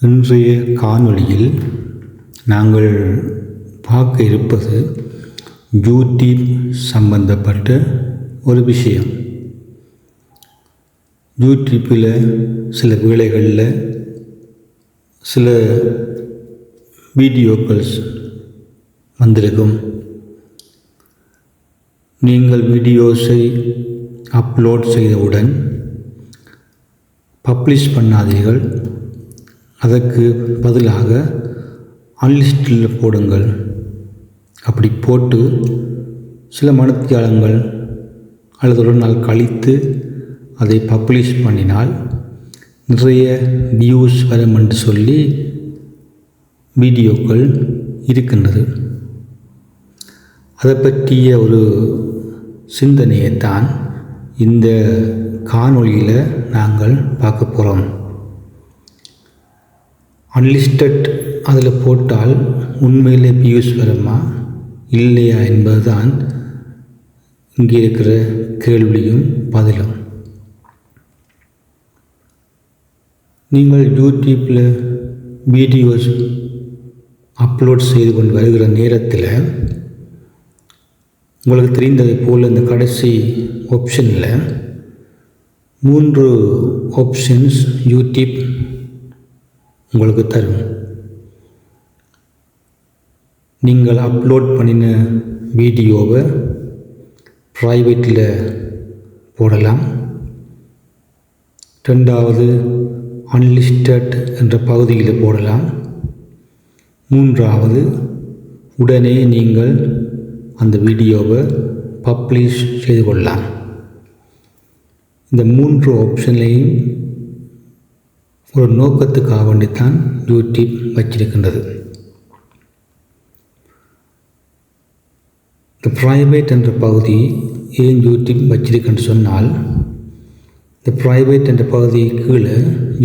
இன்றைய காணொளியில் நாங்கள் பார்க்க இருப்பது யூடியூப் சம்பந்தப்பட்ட ஒரு விஷயம். யூடியூப்பில் சில வேளைகளில் சில வீடியோக்கள் வந்திருக்கும். நீங்கள் வீடியோஸை அப்லோட் செய்தவுடன் பப்ளிஷ் பண்ணாதீர்கள். அதற்கு பதிலாக அன்லிஸ்டில் போடுங்கள். அப்படி போட்டு சில மணித்தியாலங்கள் அல்லது ஒரு நாள் கழித்து அதை பப்ளிஷ் பண்ணினால் நிறைய வியூஸ் வரும் என்று சொல்லி வீடியோக்கள் இருக்கின்றது. அதை பற்றிய ஒரு சிந்தனையைத்தான் இந்த காணொளியில் நாங்கள் பார்க்க போகிறோம் அன்லிஸ்டட் அதில் போட்டால் உண்மையிலே பியூஸ் வருமா? இல்லையா என்பதுதான் இங்கே இருக்கிற கேள்வியும் பதிலும். நீங்கள் யூடியூப்பில் வீடியோஸ் அப்லோட் செய்து கொண்டு வருகிற நேரத்தில் உங்களுக்கு தெரிந்ததை போல் இந்த கடைசி ஆப்ஷனில் மூன்று ஆப்ஷன்ஸ் யூடியூப் உங்களுக்கு தரும். நீங்கள் அப்லோட் பண்ணின வீடியோவை ப்ரைவேட்டில் போடலாம். ரெண்டாவது அன்லிஸ்டட் என்ற பகுதியில் போடலாம். மூன்றாவது உடனே நீங்கள் அந்த வீடியோவை பப்ளிஷ் செய்து கொள்ளலாம். இந்த மூன்று ஆப்ஷன்லையும் ஒரு நோக்கத்துக்காக வேண்டித்தான் யூடியூப் வச்சிருக்கின்றது. இந்த ப்ரைவேட் என்ற பகுதி ஏன் யூடியூப் வச்சிருக்குன்னு சொன்னால் இந்த ப்ரைவேட் என்ற பகுதி கீழே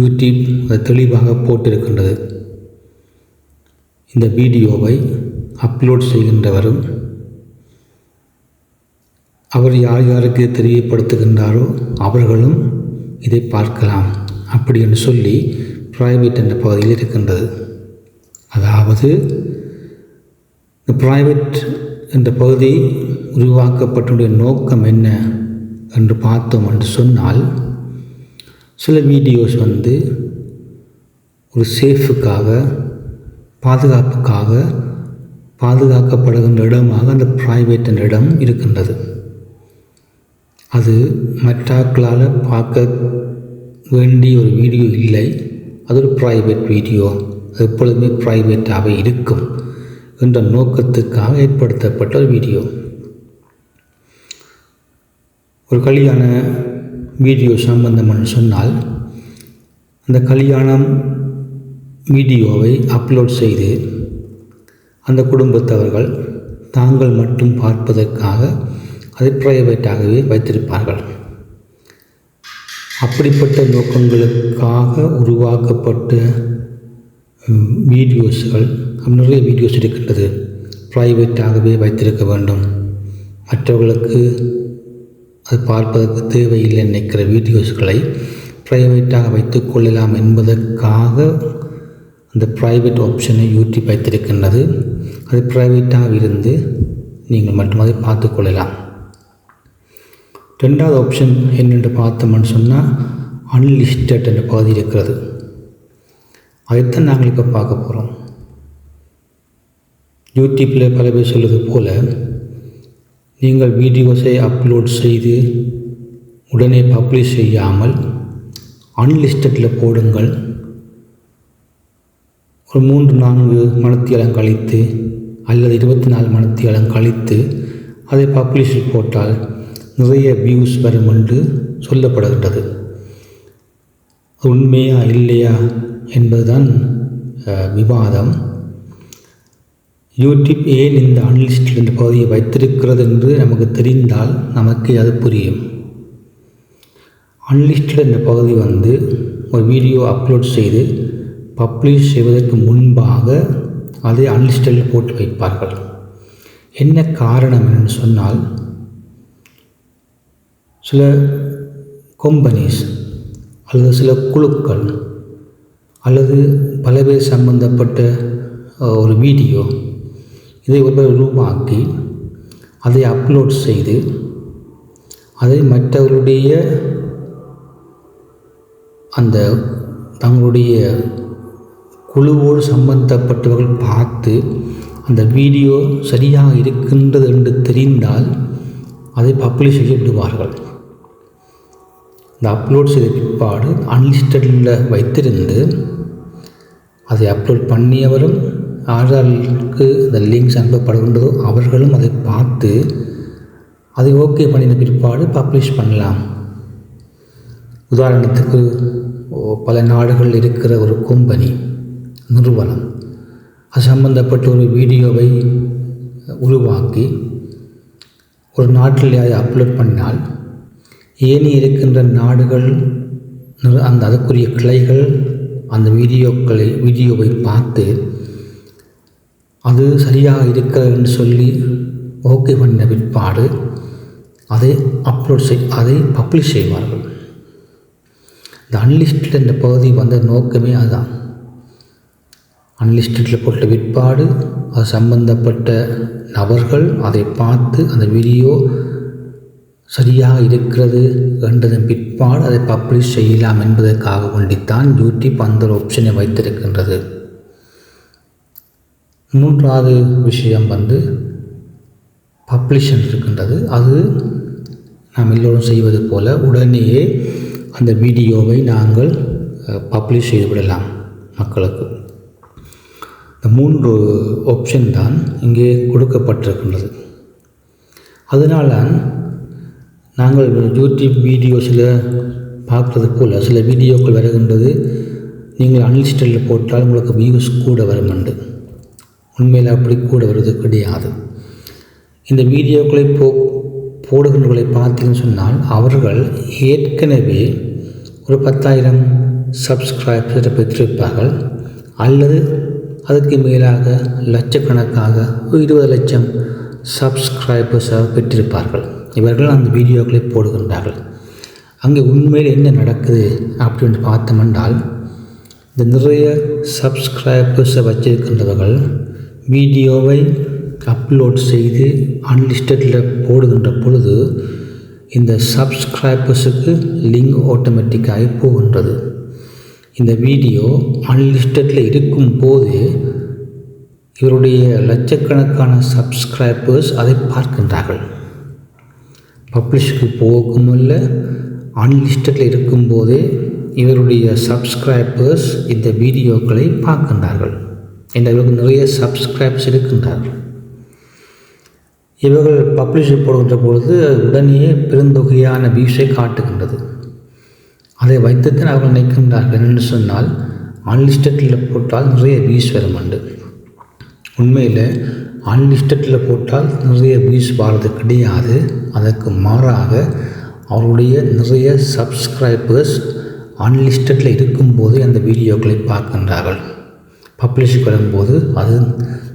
யூடியூப் அதை தெளிவாக போட்டிருக்கின்றது. இந்த வீடியோவை அப்லோட் செய்கின்றவரும் அவர் யார் யாருக்கு தெரியப்படுத்துகின்றாரோ அவர்களும் இதை பார்க்கலாம். அப்படி என்று சொல்லி ப்ரைவேட் என்ற பகுதியில் இருக்கின்றது. அதாவது இந்த ப்ரைவேட் என்ற பகுதி உருவாக்கப்பட்டுடைய நோக்கம் என்ன என்று பார்த்தோம் என்று சொன்னால் சில வீடியோஸ் வந்து ஒரு சேஃபுக்காக பாதுகாப்புக்காக பாதுகாக்கப்படுகின்ற இடமாக அந்த ப்ரைவேட் என்ற இடம் இருக்கின்றது. அது மற்றாக்களால் பார்க்க வேண்டிய ஒரு வீடியோ இல்லை. அது ஒரு ப்ரைவேட் வீடியோ அது எப்பொழுதுமே ப்ரைவேட்டாகவே இருக்கும் என்ற நோக்கத்துக்காக ஏற்படுத்தப்பட்ட ஒரு வீடியோ. ஒரு கல்யாண வீடியோ சம்பந்தம்னு சொன்னால் அந்த கல்யாணம் வீடியோவை அப்லோட் செய்து அந்த குடும்பத்தவர்கள் தாங்கள் மட்டும் பார்ப்பதற்காக அதை ப்ரைவேட்டாகவே வைத்திருப்பார்கள். அப்படிப்பட்ட நோக்கங்களுக்காக உருவாக்கப்பட்ட வீடியோஸ்கள் நிறைய வீடியோஸ் இருக்கின்றது ப்ரைவேட்டாகவே வைத்திருக்க வேண்டும். மற்றவர்களுக்கு அது பார்ப்பதற்கு தேவையில்லை நினைக்கிற வீடியோஸ்களை ப்ரைவேட்டாக வைத்து கொள்ளலாம் என்பதற்காக அந்த ப்ரைவேட் ஆப்ஷனை யூடியூப் வைத்திருக்கின்றது. அது ப்ரைவேட்டாக இருந்து நீங்கள் மட்டும் அதை பார்த்து கொள்ளலாம். ரெண்டாவது ஆப்ஷன் என்னென்று பார்த்தோம்னு சொன்னால் அன்லிஸ்டட் என்ற பகுதி இருக்கிறது. அதைத்தான் நாங்கள் இப்போ பார்க்க போகிறோம் யூடியூப்பில் பல பேர் சொல்வது போல் நீங்கள் வீடியோஸை அப்லோட் செய்து உடனே பப்ளிஷ் செய்யாமல் அன்லிஸ்டடில் போடுங்கள். ஒரு மூன்று நான்கு மணத்தியாலம் கழித்து அல்லது இருபத்தி நாலு மணத்தியாலம் கழித்து அதை பப்ளிஷில் போட்டால் நிறைய வியூஸ் வரும் என்று சொல்லப்படுகின்றது. உண்மையா இல்லையா என்பதுதான் விவாதம். யூடியூப் ஏன் இந்த அன்லிஸ்டில் என்ற பகுதியை வைத்திருக்கிறது என்று நமக்கு தெரிந்தால் நமக்கு அது புரியும். அன்லிஸ்டட் என்ற பகுதி வந்து ஒரு வீடியோ அப்லோட் செய்து பப்ளிஷ் செய்வதற்கு முன்பாக அதை அன்லிஸ்டடில் போட்டு வைப்பார்கள். என்ன காரணம் என்று சொன்னால் சில கம்பெனிஸ் அல்லது சில குழுக்கள் அல்லது பல பேர் சம்பந்தப்பட்ட ஒரு வீடியோ இதை ஒருவர் உருவாக்கி அதை அப்லோட் செய்து அதை மற்றவருடைய அந்த தங்களுடைய குழுவோடு சம்பந்தப்பட்டவர்கள் பார்த்து அந்த வீடியோ சரியாக இருக்கின்றது என்று தெரிந்தால் அதை பப்ளிஷ் செய்ய விடுவார்கள். இந்த அப்லோட் செய்த பிற்பாடு அன்லிஸ்டடில் வைத்திருந்து அதை அப்லோட் பண்ணியவரும் யாராருக்கு இந்த லிங்க்ஸ் அனுப்பப்படுகின்றதோ அவர்களும் அதை பார்த்து அதை ஓகே பண்ணின பிற்பாடு பப்ளிஷ் பண்ணலாம். உதாரணத்துக்கு ஓ, பல நாடுகள் இருக்கிற ஒரு கம்பெனி நிறுவனம். அது சம்பந்தப்பட்ட ஒரு வீடியோவை உருவாக்கி ஒரு நாட்டில் அதை அப்லோட் பண்ணால் ஏனி இருக்கின்ற நாடுகள் அந்த அதுக்குரிய கிளைகள் அந்த வீடியோக்களை வீடியோவை பார்த்து அது சரியாக இருக்கிறதுன்னு சொல்லி ஓகே பண்ண பிற்பாடு அதை அப்லோட் செய் அதை பப்ளிஷ் செய்வார்கள். இந்த அன்லிஸ்டட் என்ற பகுதி வந்த நோக்கமே அதுதான். அன்லிஸ்டடில் போட்ட பிற்பாடு அது சம்பந்தப்பட்ட நபர்கள் அதை பார்த்து அந்த வீடியோ சரியாக இருக்கிறது என்றதன் பிற்பாடு அதை பப்ளிஷ் செய்யலாம் என்பதற்காக வேண்டித்தான் யூடியூப் அந்த ஆப்ஷனை வைத்திருக்கின்றது. மூன்றாவது விஷயம் வந்து பப்ளிஷன் இருக்கின்றது. அது நாம் எல்லோரும் செய்வது போல உடனேயே அந்த வீடியோவை நாங்கள் பப்ளிஷ் செய்துவிடலாம் மக்களுக்கு. இந்த மூன்று ஆப்ஷன் தான் இங்கே கொடுக்கப்பட்டிருக்கின்றது. அதனால் நாங்கள் யூடியூப் வீடியோஸில் பார்க்குறது போல் சில வீடியோக்கள் வருகின்றது. நீங்கள் அன்லிஸ்டடில் போட்டால் உங்களுக்கு வியூஸ் கூட வருமெண்டு உண்மையில் அப்படி கூட வருவது கிடையாது. இந்த வீடியோக்களை போ போடுகின்றவர்களை பார்த்தீங்கன்னு சொன்னால் அவர்கள் ஏற்கனவே ஒரு பத்தாயிரம் சப்ஸ்கிரைபர்ஸை பெற்றிருப்பார்கள். அல்லது அதுக்கு மேலாக லட்சக்கணக்காக ஒரு இருபது லட்சம் சப்ஸ்கிரைபர்ஸாக பெற்றிருப்பார்கள். இவர்கள் அந்த வீடியோக்களை போடுகின்றார்கள். அங்கே உண்மையில் என்ன நடக்குது அப்படின்னு பார்த்தோமென்றால் இந்த நிறைய சப்ஸ்கிரைபர்ஸை வச்சிருக்கின்றவர்கள் வீடியோவை அப்லோட் செய்து அன்லிஸ்டடில் போடுகின்ற பொழுது இந்த சப்ஸ்கிரைபர்ஸுக்கு லிங்க் ஆட்டோமேட்டிக்காகி போகின்றது. இந்த வீடியோ அன்லிஸ்டடில் இருக்கும் போது இவருடைய லட்சக்கணக்கான சப்ஸ்கிரைபர்ஸ் அதை பார்க்கின்றார்கள். பப்ளிஷ்க்கு போகும் இல்லை அன்லிஸ்டடில் இருக்கும்போதே இவருடைய சப்ஸ்கிரைபர்ஸ் இந்த வீடியோக்களை பார்க்கின்றார்கள். என்ற இவருக்கு நிறைய சப்ஸ்கிரைப்ஸ் இருக்கின்றார்கள். இவர்கள் பப்ளிஷ் போடுகின்ற பொழுது உடனே பெருந்தொகையான வியூஸை காட்டுகின்றது. அதை வைத்துத்தான் அவர்கள் நினைக்கின்றார்கள் என்று சொன்னால் அன்லிஸ்டடில் போட்டால் நிறைய வியூஸ் வரும் உண்டு உண்மையில் அன்லிஸ்டடில் போட்டால் நிறைய வியூஸ் வாரது கிடையாது. அதற்கு மாறாக அவருடைய நிறைய சப்ஸ்கிரைபர்ஸ் அன்லிஸ்டடில் இருக்கும்போது அந்த வீடியோக்களை பார்க்கின்றார்கள். பப்ளிஷ் வரும்போது அது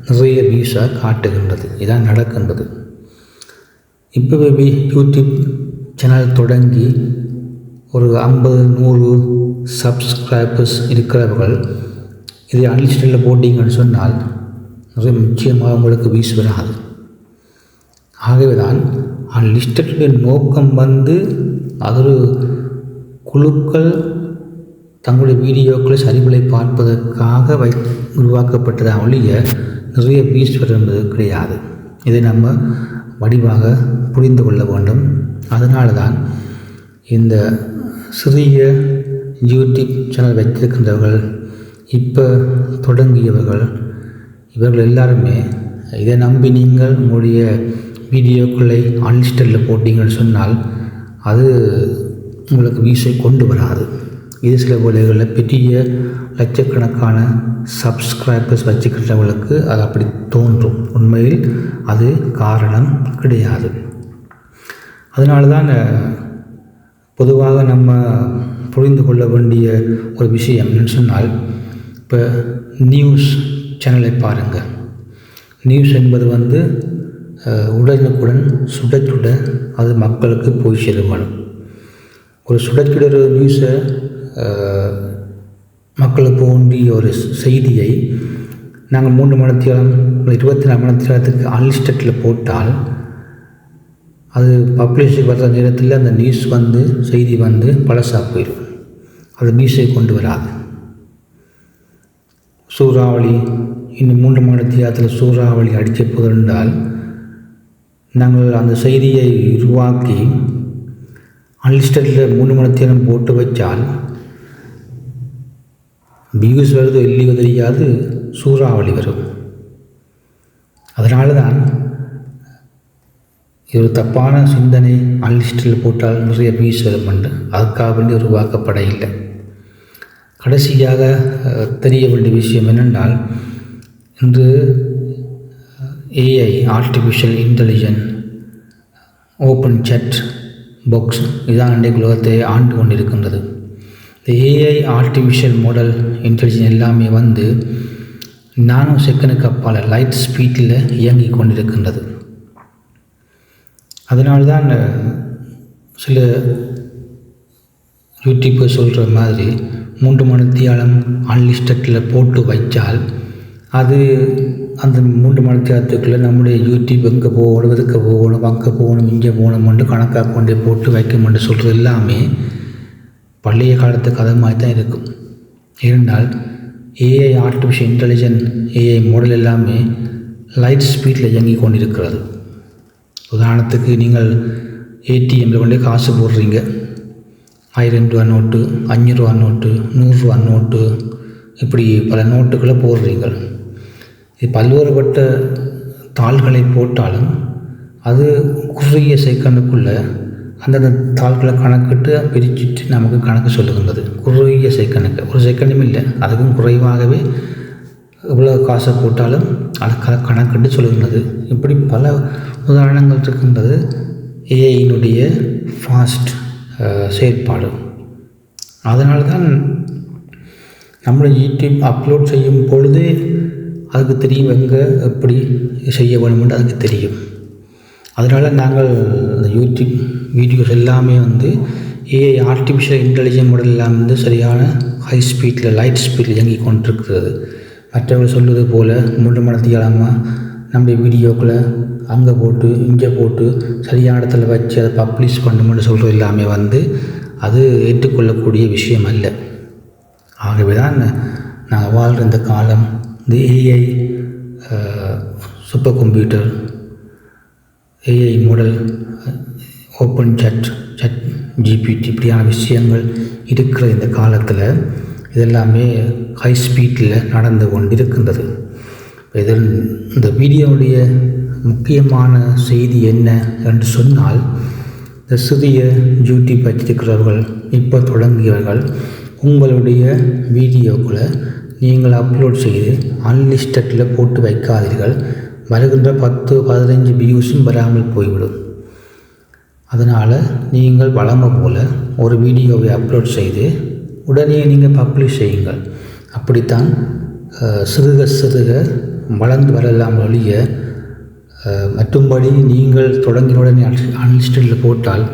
நிறைய வியூஸாக காட்டுகின்றது. இதான் நடக்கின்றது. இப்போ யூடியூப் சேனல் தொடங்கி ஒரு ஐம்பது நூறு சப்ஸ்கிரைபர்ஸ் இருக்கிறவர்கள் இதை அன்லிஸ்டடில் போட்டிங்கன்னு சொன்னால் நிறைய நிச்சயமாக உங்களுக்கு வீசு வராது. ஆகவே தான் அன்லிஸ்டடுடைய நோக்கம் வந்து அதொரு குழுக்கள் தங்களுடைய வீடியோக்களை சரிவுகளை பார்ப்பதற்காக வை உருவாக்கப்பட்டதா ஒழிய நிறைய வீஸ் என்பது கிடையாது. இதை நம்ம வடிவாக புரிந்து கொள்ள வேண்டும். அதனால தான் இந்த சிறிய யூடியூப் சேனல் வைத்திருக்கின்றவர்கள் இப்போ தொடங்கியவர்கள் இவர்கள் எல்லாருமே இதை நம்பி நீங்கள் உங்களுடைய வீடியோக்களை அன்லிஸ்டடில் போட்டிங்கன்னு சொன்னால் அது உங்களுக்கு வீசை கொண்டு வராது. இது சில வேலைகளில் பெரிய லட்சக்கணக்கான சப்ஸ்கிரைபர்ஸ் வச்சுக்கிட்டவங்களுக்கு அது அப்படி தோன்றும். உண்மையில் அது காரணம் கிடையாது. அதனால தான் பொதுவாக நம்ம புரிந்து கொள்ள வேண்டிய ஒரு விஷயம் என்னன்னு சொன்னால் இப்போ நியூஸ் சேனலை பாருங்கள் நியூஸ் என்பது வந்து உடனுக்குடன் சுட சுட அது மக்களுக்கு போய் சேர ஒரு சுட சுட ஒரு நியூஸை மக்களுக்கு ஒன்றிய ஒரு செய்தியை நாங்கள் மூன்று மணித்தியாலம் இருபத்தி நாலு மணித்தியாலத்துக்கு அன்லிஸ்டட்டில் போட்டால் அது பப்ளிஷுக்கு வர்ற நேரத்தில் அந்த நியூஸ் வந்து செய்தி வந்து பழசாக போயிடும் அது நியூஸை கொண்டு வராது. சூறாவளி இன்னும் மூன்று மணித்தியாலத்தில் சூறாவளி அடிக்க போதென்றால் நாங்கள் அந்த செய்தியை உருவாக்கி அன்லிஸ்டடில் மூணு மணித்தியாலம் போட்டு வச்சால் வியூஸ் வருது இல்லையோ தெரியாது சூறாவளி வரும். அதனால தான் இது ஒரு தப்பான சிந்தனை அன்லிஸ்டில் போட்டால் நிறைய வியூஸ் வரும் என்று. அதுக்காக வேண்டி உருவாக்கப்பட இல்லை கடைசியாக தெரிய வேண்டிய விஷயம் என்னென்றால் இன்று AI artificial intelligent open chat box இதான் இன்றைக்கு உலகத்தை ஆண்டு கொண்டிருக்கின்றது. இந்த ஏஐ ஆர்டிஃபிஷியல் மாடல் இன்டெலிஜென்ஸ் எல்லாமே வந்து நானோ செகண்டுக்கு அப்பால் லைட் ஸ்பீட்டில் இயங்கி கொண்டிருக்கின்றது. அதனால்தான் சில யூடியூப்பர் சொல்கிற மாதிரி மூன்று மணி தியாலம் அன்லிஸ்டட்டில் போட்டு வைச்சால் அது அந்த மூன்று மணித்தியாலத்துக்குள்ளே நம்முடைய யூடியூப் எங்கே போகணும் எதுக்கு போகணும் அங்கே போகணும் இங்கே போகணும்னு கணக்காக கொண்டு போட்டு வைக்கணும்னு சொல்கிறது எல்லாமே பழைய காலத்து கதை மாதிரி தான் இருக்கும். இருந்தால் AI artificial intelligent AI model எல்லாமே லைட் ஸ்பீடில் இயங்கி கொண்டிருக்கிறது. உதாரணத்துக்கு நீங்கள் ஏடிஎம்மில் கொண்டு காசு போடுறீங்க. ஆயிரம் ரூபா நோட்டு அஞ்சூறுவா நோட்டு நூறுரூவா நோட்டு இப்படி பல நோட்டுகளை போடுறீங்க பல்வேறுபட்ட தாள்களை போட்டாலும் அது குறுகிய செகண்டுக்குள்ளே அந்தந்த தாள்களை கணக்கிட்டு பிரிச்சுட்டு நமக்கு கணக்கு சொல்லுகின்றது. குறுகிய செகண்டுக்கு. ஒரு செகண்டும் இல்லை. அதுக்கும் குறைவாகவே எவ்வளோ காசை போட்டாலும் அதை க கணக்கிட்டு சொல்லுகின்றது. இப்படி பல உதாரணங்கள் இருக்கின்றது. ஏஐயினுடைய ஃபாஸ்ட் செயற்பாடு. அதனால்தான் நம்மளை யூடியூப் அப்லோட் செய்யும் பொழுது அதுக்கு தெரியும் எங்கே எப்படி செய்ய வேணுமென்று அதுக்கு தெரியும். அதனால் நாங்கள் இந்த யூடியூப் வீடியோஸ் எல்லாமே வந்து ஏஐ ஆர்டிஃபிஷியல் இன்டெலிஜென்ட் மாடல் எல்லாம் வந்து சரியான ஹை ஸ்பீடில் லைட் ஸ்பீடில் இயங்கி கொண்டிருக்கிறது. மற்றவர்கள் சொல்வது போல் மூன்று மணத்தியாலமாக நம்முடைய வீடியோக்களை அங்கே போட்டு இங்கே போட்டு சரியான இடத்துல வச்சு அதை பப்ளிஷ் பண்ணணும்னு சொல்கிறது எல்லாமே வந்து அது ஏற்றுக்கொள்ளக்கூடிய விஷயம் அல்ல. ஆகவே தான் நாங்கள் வாழ்கிற இந்த காலம் இந்த AI super computer AI model open chat chat GPT இப்படியான விஷயங்கள் இருக்கிற இந்த காலத்தில் இதெல்லாமே ஹை ஸ்பீட்டில் நடந்து கொண்டிருக்கின்றது. இதில் இந்த வீடியோவுடைய முக்கியமான செய்தி என்ன என்று சொன்னால் இந்த சிறிய டியூட்டி பற்றிருக்கிறவர்கள் இப்போ தொடங்கியவர்கள் உங்களுடைய வீடியோக்களை நீங்கள் அப்லோட் செய்து அன்லிஸ்டட்டில் போட்டு வைக்காதீர்கள். வருகின்ற பத்து பதினஞ்சு வியூஸும் வராமல் போய்விடும். அதனால் நீங்கள் வளமை போல் ஒரு வீடியோவை அப்லோட் செய்து உடனே நீங்கள் பப்ளிஷ் செய்யுங்கள். அப்படித்தான் சிறுக சிறுக வளர்ந்து வரலாம் ஒழிய மற்றும்படி நீங்கள் தொடங்கின உடனே அன்லிஸ்டில் போட்டால்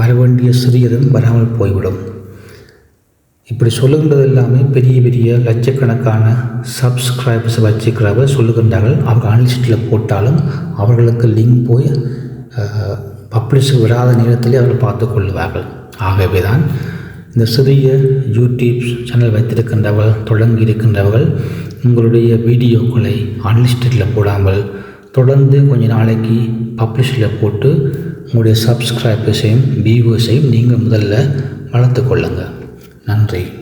வர வேண்டிய சிறியதும் வராமல் போய்விடும். இப்படி சொல்லுகின்றது எல்லாமே பெரிய பெரிய லட்சக்கணக்கான சப்ஸ்கிரைபர்ஸ் வச்சுக்கிறவர் சொல்லுகின்றார்கள். அவர் அன்லிஸ்டில் போட்டாலும் அவர்களுக்கு லிங்க் போய் பப்ளிஷ் விடாத நேரத்திலே அவர்கள் பார்த்து கொள்வார்கள். ஆகவே தான் இந்த சிறிய யூடியூப் சேனல் வைத்திருக்கின்றவர்கள் தொடங்கி இருக்கின்றவர்கள் உங்களுடைய வீடியோக்களை அன்லிஸ்டில் போடாமல் தொடர்ந்து கொஞ்ச நாளைக்கு பப்ளிஷில் போட்டு உங்களுடைய சப்ஸ்கிரைபர்ஸையும் வியூவர்ஸையும் நீங்கள் முதல்ல வளர்த்து கொள்ளுங்கள் நன்றி.